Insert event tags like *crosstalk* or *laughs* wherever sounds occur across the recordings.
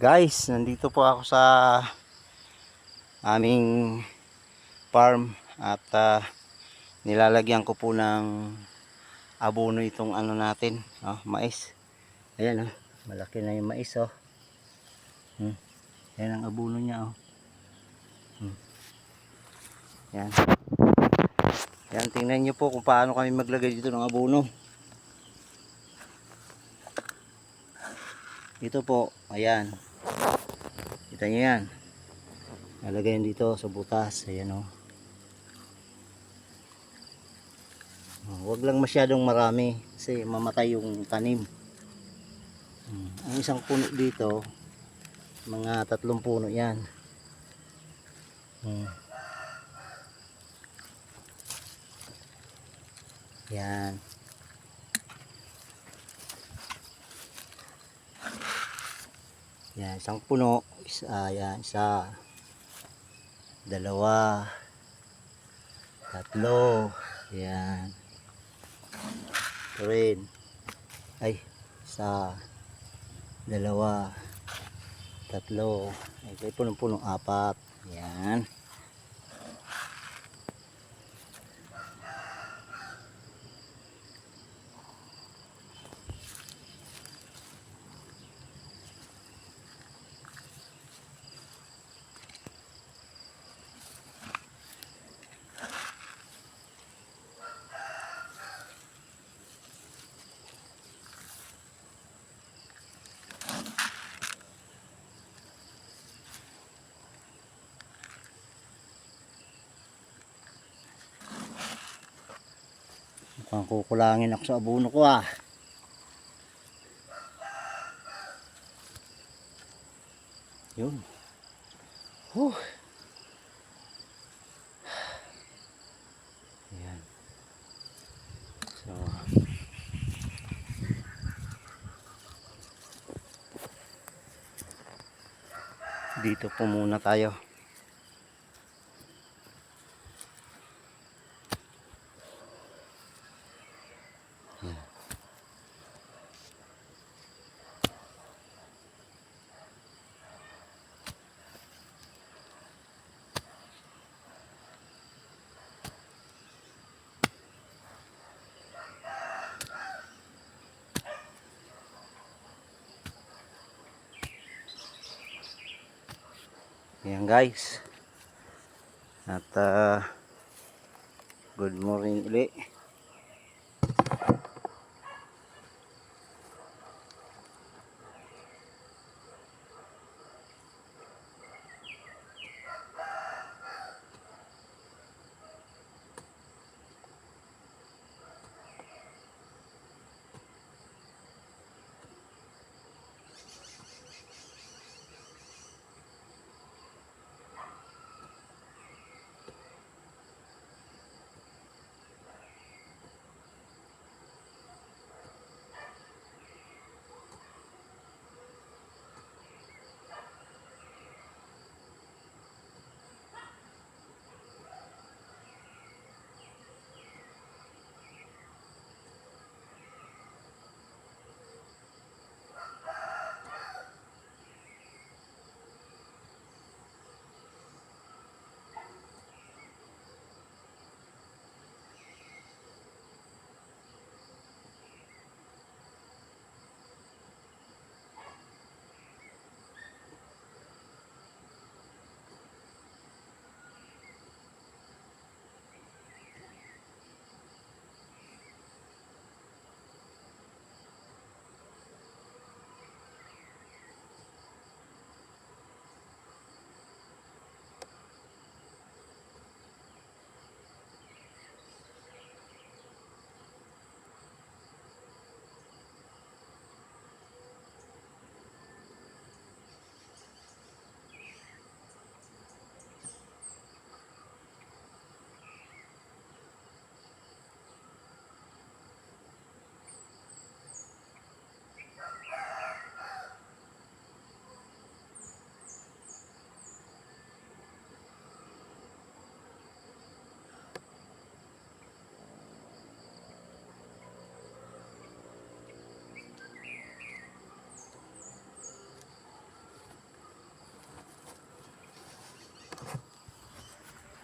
Guys, nandito po ako sa aming farm at ah, nilalagyan ko po ng abono itong ano natin, oh, mais. Ayan oh, malaki na yung mais oh. Hmm. Ayan ang abono niya oh. Hmm. Yan. Yan, tingnan nyo po kung paano kami maglagay dito ng abono. Ito po, ayan. Kita nyo yan. Nalagay yan dito sa butas. Ayan o. Oh, huwag lang masyadong marami kasi mamatay yung tanim. Hmm, Ang isang puno dito, mga tatlong puno yan. Hmm. Yan. Yan, isang puno. Isa, yan, isa. Dalawa. Tatlo. Yan. Ito rin. Ay, isa. Dalawa. Tatlo. Ay, ito punong-puno. Apat. Yan. Mukhang kukulangin ako sa abono ko ah. Yun. Huh. Ayan. So. Dito po muna tayo. Ayan guys. At ah, good morning ulit.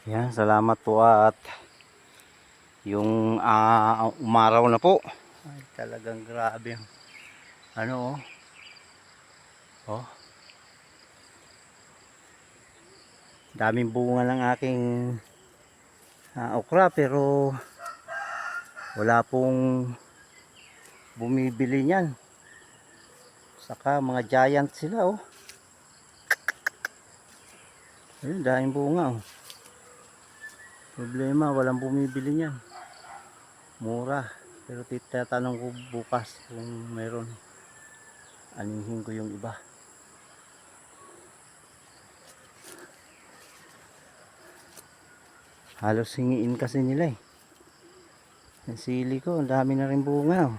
Yan, salamat po at yung ah, umaraw na po. Ay, talagang grabe. Ano oh. Oh. Daming bunga ng aking ah, okra pero wala pong bumibili niyan. Saka mga giant sila oh. Ayun, daming bunga oh. Problema, walang bumibili niyan. Mura. Pero titatanong ko bukas kung meron. Anihin ko yung iba. Halos hingiin kasi nila eh. Yung sili ko, ang dami na rin bunga. oh.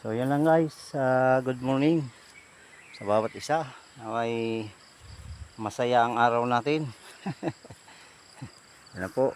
So yan lang guys. Ah, good morning sa bawat isa. Naway masaya ang araw natin. *laughs* Na po.